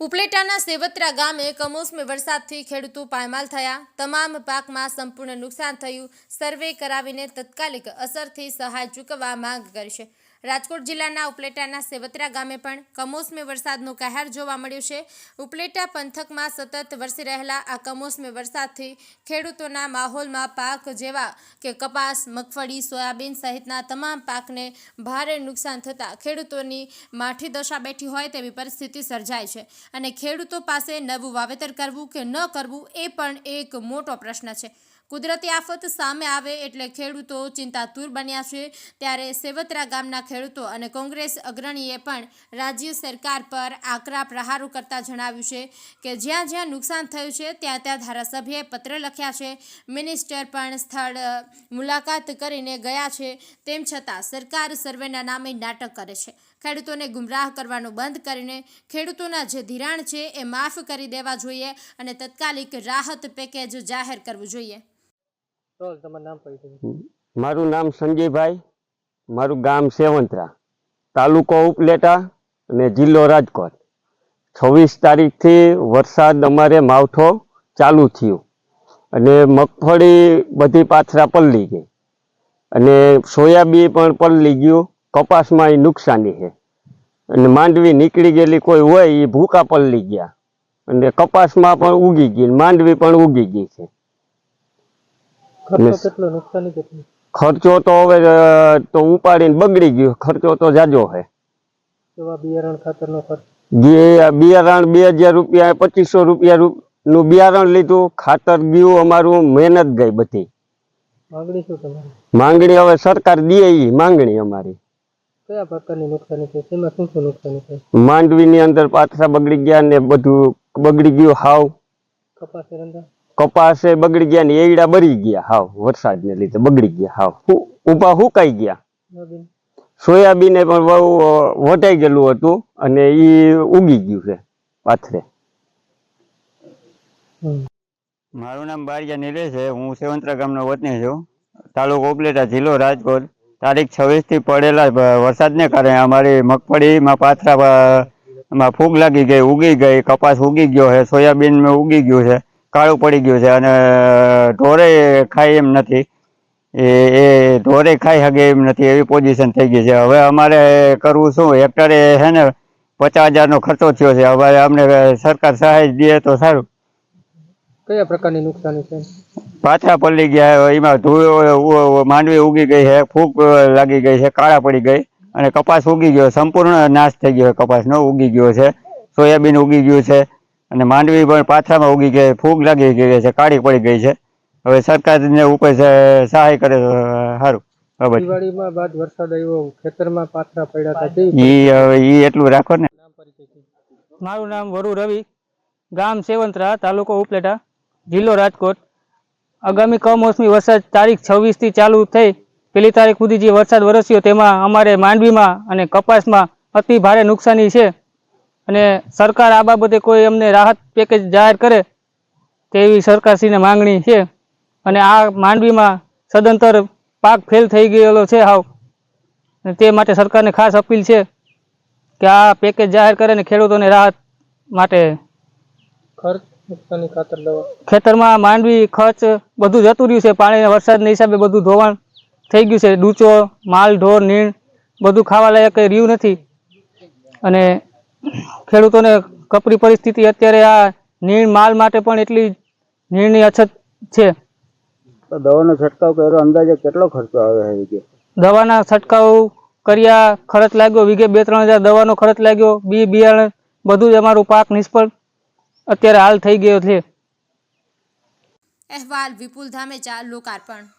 ઉપલેટાના સેવત્રા ગામે કમોસમી વરસાદથી ખેડૂતો પાયમાલ થયા. તમામ પાકમાં સંપૂર્ણ નુકસાન થયું. સર્વે કરાવીને તત્કાલિક અસરથી સહાય ચૂકવવા માંગ કરી છે. રાજકોટ જિલ્લાના ઉપલેટાના સેવત્રા ગામે પણ કમોસમી વરસાદનો કહેર જોવા મળ્યો છે. ઉપલેટા પંથકમાં સતત વરસી રહેલા આ કમોસમી વરસાદથી ખેડૂતોના માહોલમાં પાક જેવા કે કપાસ, મગફળી, સોયાબીન સહિતના તમામ પાકને ભારે નુકસાન થતાં ખેડૂતોની માઠી દશા બેઠી હોય તેવી પરિસ્થિતિ સર્જાય છે અને ખેડૂતો પાસે નવું વાવેતર કરવું કે ન કરવું એ પણ એક મોટો પ્રશ્ન છે. કુદરતી આફત સામે આવે એટલે ખેડૂતો ચિંતાતુર બન્યા છે. ત્યારે સેવત્રા ગામના ખેડૂતો અને કોંગ્રેસ અગ્રણીએ પણ રાજ્ય સરકાર પર આકરા પ્રહારો કરતા જણાવ્યું છે કે જ્યાં જ્યાં નુકસાન થયું છે, ત્યાં ત્યાં ધારાસભ્યએ પત્ર લખ્યા છે. મિનિસ્ટર પણ સ્થળ મુલાકાત કરીને ગયા છે. તેમ છતાં સરકાર સર્વેના નામે નાટક કરે છે. ખેડૂતોને ગુમરાહ કરવાનું બંધ કરીને ખેડૂતોના જે ધિરાણ છે, એ માફ કરી દેવા જોઈએ અને તત્કાલિક રાહત પેકેજ જાહેર કરવું જોઈએ તો તમારું નામ પરિચય મારું નામ સંજયભાઈ, મારું ગામ સેવંતરા, તાલુકો ઉપલેટા અને જિલ્લો રાજકોટ. છવ્વીસ તારીખથી વરસાદ અમારે માવઠો ચાલુ થયું અને મગફળી બધી પાથરા પલળી ગઈ. અને સોયાબીન પણ પલળી ગયું, કપાસમાં નુકસાની છે. અને માંડવી નીકળી ગયેલી કોઈ હોય એ ભૂકા પલળી ગયા. અને કપાસમાં પણ ઉગી ગઈ, માંડવી પણ ઉગી ગઈ છે. કેટલો નુકસાની કેટલી? ખર્ચો તો હવે તો ઉપાડીને બગડી ગયો. ખર્ચો તો જાજો હે. બિયારણ ખાતરનો ખર્ચ. બિયારણ બે હજાર રૂપિયા પચીસો રૂપિયા નું બિયારણ લીધું. ખાતર ગયું અમારું મહેનત ગઈ બધી. માંગણી શું તમારી? માંગણી હવે સરકાર દે માંગણી અમારી. કયા પ્રકારની નુકસાની છે? તેમાં શું શું નુકસાની છે? માંડવીની અંદર પાથરા બગડી ગયા ને બધું બગડી ગયું હાવ. કપાસ એરંડા એ બગડી ગયા ને એડા બરી ગયા. હાવ વરસાદને લીધે બગડી ગયા. હાવ. ઊભા સુકાઈ હુકાઈ ગયા. સોયાબીન પણ બહુ વટાઈ ગયેલું હતું અને એ ઉગી ગયું છે પાથરે. મારું નામ બારિયા નિલેશ છે. હું સેવંતરા ગામનો વતની છું. તાલુકો ઉપલેટા જિલ્લો રાજકોટ. તારીખ છવ્વીસથી પડેલા વરસાદને કારણે અમારી મગફળીમાં પાથરા માં ફૂગ લાગી ગઈ ઉગી ગઈ કપાસ ઉગી ગયો છે સોયાબીન ઉગી ગયું છે. કાળું પડી ગયું છે અને ઢોરે ખાય એમ નથી. એ એ ઢોરે ખાઈ શકે એમ નથી એવી પોઝિશન થઈ ગઈ છે. હવે અમારે કરવું શું? હેક્ટરે છે ને પચાસ હજારનો ખર્ચો થયો છે. હવે અમને સરકાર સહાય દે તો સારું. કયા પ્રકારની નુકસાની છે? પાછા પલળી ગયા એમાં ધૂળો માંડવી ઉગી ગઈ છે ફૂગ લાગી ગઈ છે કાળા પડી ગઈ અને કપાસ ઉગી ગયો. સંપૂર્ણ નાશ થઈ ગયો કપાસનો ઉગી ગયો છે. સોયાબીન ઉગી ગયું છે. અને માંડવી પણ પાથરામાં ઉગી ગઈ ફૂગ લાગી ગઈ છે કાળી પડી ગઈ છે. હવે સરકારને ઉપર સહાય કરે સારું દિવાળીમાં બાદ વરસાદ આવ્યો ખેતરમાં પાથરા પડ્યા હતા ઈ હવે ઈ એટલું રાખો ને. નામ પરિચય છે. મારું નામ વરુ રવિ ગામ સેવંતરા તાલુકો ઉપલેટા જિલ્લો રાજકોટ. આગામી કમોસમી વરસાદ તારીખ છવ્વીસથી ચાલુ થઈ પેલી તારીખ સુધી જે વરસાદ વરસ્યો તેમાં અમારે માંડવીમાં અને કપાસમાં અતિ ભારે નુકસાની છે. અને સરકાર આ બાબતે કોઈ અમને રાહત પેકેજ જાહેર કરે તેવી સરકારશ્રીને માંગણી છે. અને આ માંડવીમાં સદંતર પાક ફેલ થઈ ગયેલો છે હાવ. અને તે માટે સરકારને ખાસ અપીલ છે કે આ પેકેજ જાહેર કરે ને ખેડૂતોને રાહત માટે. ખેતરમાં માંડવી ખર્ચ બધું જતું રહ્યું છે. પાણી વરસાદના હિસાબે બધું ધોવાણ થઈ ગયું છે. ડૂચો માલ ઢોર નીણ બધું ખાવા લાયક કંઈ રહ્યું નથી. અને ખેડૂતોને કપરી પરિસ્થિતિ અત્યારે આ નીણ માલ માટે પણ એટલી નીણની અછત છે. દવાનો છંટકાવ કર્યો અંદાજે કેટલો ખર્ચો આવે છે દવાના છંટકાવ કર્યા ખર્ચ લાગ્યો વીઘે બે ત્રણ હજાર દવાનો ખર્ચ લાગ્યો બી બિયારણ બધું જ અમારું પાક નિષ્ફળ અત્યારે હાલ થઈ ગયો છે. અહેવાલ વિપુલ ધામેચા લોકાર્પણ.